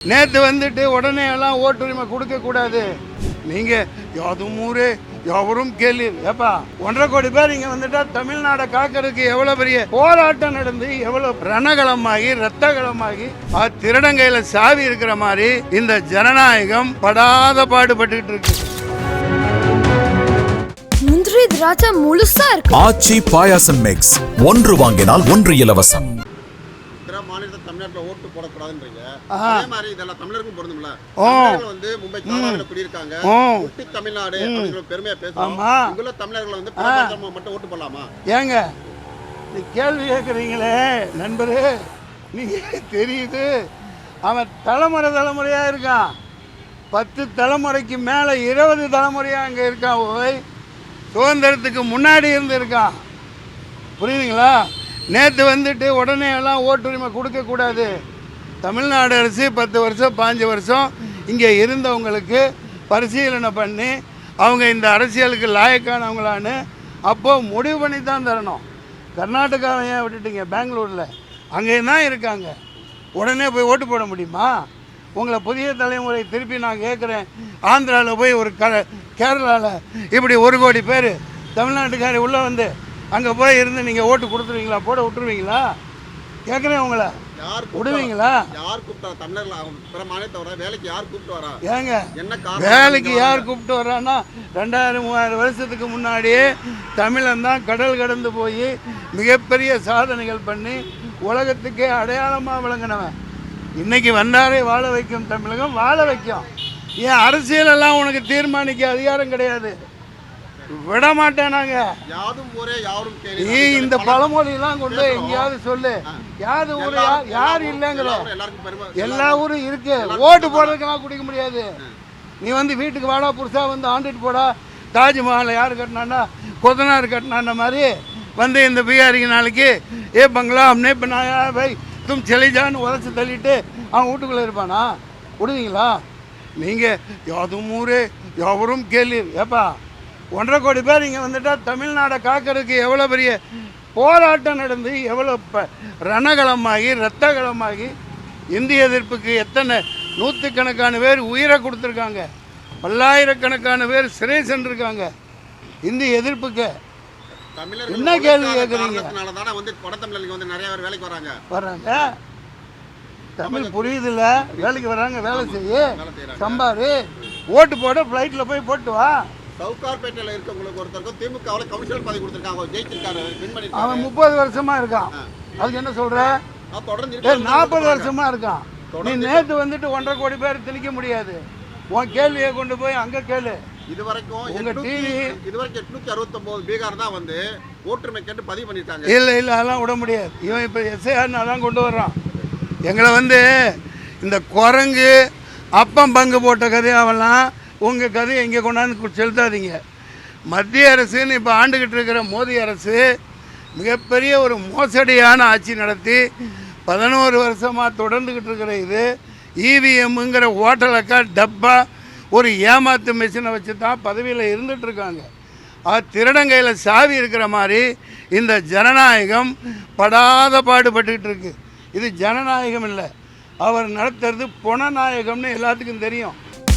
நேற்று வந்துட்டு உடனே எல்லாம் ஓட்டுரிமை கொடுக்க கூடாது. நீங்க யாதும் ஊரே எவரும் கேள்வி ஏப்பா ஒன்றரை கோடி பேர் இங்க வந்துட்டா தமிழ்நாடை காக்கிறதுக்கு எவ்வளவு பெரிய போராட்டம் நடந்து எவ்வளவு ரணகளமாகி ரத்தகளமாகி ஆ, திருடங்கையில சாவி இருக்கிற மாதிரி இந்த ஜனநாயகம் படாத பாடுபட்டுக்கிட்டு இருக்கு. முந்திரி திராட்சை முழுசா இருக்கு. ஆச்சி பாயாசம் மிக்ஸ் ஒன்று வாங்கினால் ஒன்று இலவசம். மாநிலத்தில் தமிழ்நாட்டில் ஓட்டு போடக்கூடாதுன்றீங்க. அதே மாதிரி இதெல்லாம் தமிழருக்கும் பொருந்தும்ல. வந்து மும்பை தாராவில குடியிருக்காங்க. ஓ. குட்டி தமிழ்நாடு பெருமையா பேசுறோம். இங்குள்ள தமிழர்கள் வந்து மட்டும் ஓட்டு போடலாமா? ஏங்க இந்த கேள்வி கேட்குறீங்களே நண்பரே. நீங்க தெரியுது? அவன் தலைமுறை தலைமுறையா இருக்கான். பத்து தலைமுறைக்கு மேலே இருபது தலைமுறையா அங்கே இருக்கான். ஓய் சுதந்திரத்துக்கு முன்னாடி இருந்து இருக்கான் புரியுதுங்களா? நேற்று வந்துட்டு உடனே எல்லாம் ஓட்டுரிமை கொடுக்கக்கூடாது தமிழ்நாடு அரசு பத்து வருஷம் பாஞ்சு வருஷம் இங்கே இருந்தவங்களுக்கு பரிசீலனை பண்ணி அவங்க இந்த அரசியலுக்கு லாயக்கானவங்களான்னு அப்போது முடிவு பண்ணி தான் தரணும். கர்நாடகாவை ஏன் விட்டுட்டீங்க? பெங்களூரில். அங்கே தான் இருக்காங்க? உடனே போய் ஓட்டு போட முடியுமா? உங்களை புதிய தலைமுறை திருப்பி நான் கேட்குறேன். ஆந்திராவில் போய் ஒரு க கேரளாவில் இப்படி ஒரு கோடி பேர் தமிழ்நாட்டுக்காரி உள்ளே வந்து அங்கே போய் இருந்து நீங்கள் ஓட்டு கொடுத்துருவீங்களா? போட விட்டுருவீங்களா? கேட்குறேன் உங்களை. யார் விடுவீங்களா? யார் கூப்பிட்டா தமிழர்கள் பிற மாநிலத்தை வர வேலைக்கு யார் கூப்பிட்டு வரா? ஏங்க என்ன வேலைக்கு யார். கூப்பிட்டு வர்றான்னா ரெண்டாயிரம் மூவாயிரம் வருஷத்துக்கு முன்னாடியே தமிழன் தான் கடல் கடந்து போய் மிகப்பெரிய சாதனைகள் பண்ணி உலகத்துக்கே அடையாளமாக விளங்கினவன். இன்னைக்கு வந்தாரே வாழ வைக்கும் தமிழகம் வாழ வைக்கும். ஏன் அரசியலெல்லாம் உனக்கு தீர்மானிக்க அதிகாரம் கிடையாது. விட மாட்டேன் நாங்கள் யாதும் ஊரே யாரும் இந்த பழமொழியெல்லாம் கொண்டு எங்கேயாவது சொல்லு. யாரு ஊரு யார் யார் இல்லைங்கிற எல்லாருக்கும் பெருமை. எல்லா ஊரும் இருக்கு. ஓட்டு போடுறதுக்கெல்லாம் குடிக்க முடியாது. நீ வந்து வீட்டுக்கு வாடா புதுசா வந்து ஆண்டுட்டு போடா. தாஜ்மஹாலை யார் கட்டினான்னா கொத்தனார் கட்டினான மாதிரி வந்து இந்த பீகாரிக்கு நாளைக்கு ஏ பங்களா அம்னே பண்ணாயா பை தும் செலிஜான்னு உதச்சி தள்ளிட்டு அவன் வீட்டுக்குள்ளே இருப்பானா? விடுவீங்களா? நீங்கள் யாதும் ஊரே எவரும் கேள்வி ஏப்பா ஒன்றரை கோடி பேர் இங்கே வந்துட்டா தமிழ்நாடை காக்கிறதுக்கு எவ்வளோ பெரிய போராட்டம் நடந்து எவ்வளோ ப ரணகளமாகி ரத்தகளமாகி இந்திய எதிர்ப்புக்கு எத்தனை நூற்றுக்கணக்கான பேர் உயிரை கொடுத்துருக்காங்க. பல்லாயிரக்கணக்கான பேர் சிறை சென்றிருக்காங்க. இந்திய எதிர்ப்புக்கு என்ன கேள்வி கேட்குறீங்க? வந்து வட தமிழர்களுக்கு வந்து நிறைய பேர் வேலைக்கு வராங்க. வர்றாங்க தமிழ் புரியுதுல்ல. வேலைக்கு வர்றாங்க வேலை செய்ய. சம்பாரு. ஓட்டு போட ஃப்ளைட்டில் போய் போட்டு வா. சவுகார்பேட்டையில் இருக்கவங்களுக்கு ஒருத்தருக்கும் திமுகவில் கவுன்சிலர் பதவி கொடுத்துருக்காங்க. ஜெயிச்சிருக்காரு வின் அவன் பண்ணிருக்காரு முப்பது வருஷமா இருக்கான். அதுக்கு என்ன சொல்ற? தொடர்ந்து நாற்பது. வருஷமா இருக்கான். நீ நேற்று வந்துட்டு ஒன்றரை கோடி பேர் திணிக்க முடியாது. உன் கேள்வியை கொண்டு போய் அங்கே கேளு. இது வரைக்கும் உங்க TV இது வரைக்கும் எட்நூத்தி அறுபத்தொன்பது பீகார் தான் வந்து ஓட்டுரிமை கேட்டு பதிவு பண்ணிருக்காங்க இல்லை இல்லை அதெல்லாம் விட முடியாது. இவன் இப்போ எஸ்ஐஆர்னு அதான் கொண்டு வர்றான். எங்களை வந்து இந்த குரங்கு அப்பம் பங்கு போட்ட கதையாவெல்லாம் உங்கள் கதையை இங்கே கொண்டாந்து செலுத்தாதீங்க. மத்திய அரசுன்னு இப்போ ஆண்டுகிட்டு இருக்கிற மோடி அரசு மிகப்பெரிய ஒரு மோசடியான ஆட்சி நடத்தி பதினோரு வருஷமாக தொடர்ந்துக்கிட்டு இருக்கிற இது இவிஎம்ங்கிற ஓட்டலக்கா டப்பா ஒரு ஏமாத்து மிஷினை வச்சு தான் பதவியில் இருந்துகிட்ருக்காங்க திருடங்கையில் சாவி இருக்கிற மாதிரி இந்த ஜனநாயகம் படாத பாடுபட்டுக்கிட்டு இருக்குது இது ஜனநாயகம் இல்லை. அவர் நடத்துறது புனநாயகம்னு எல்லாத்துக்கும் தெரியும்.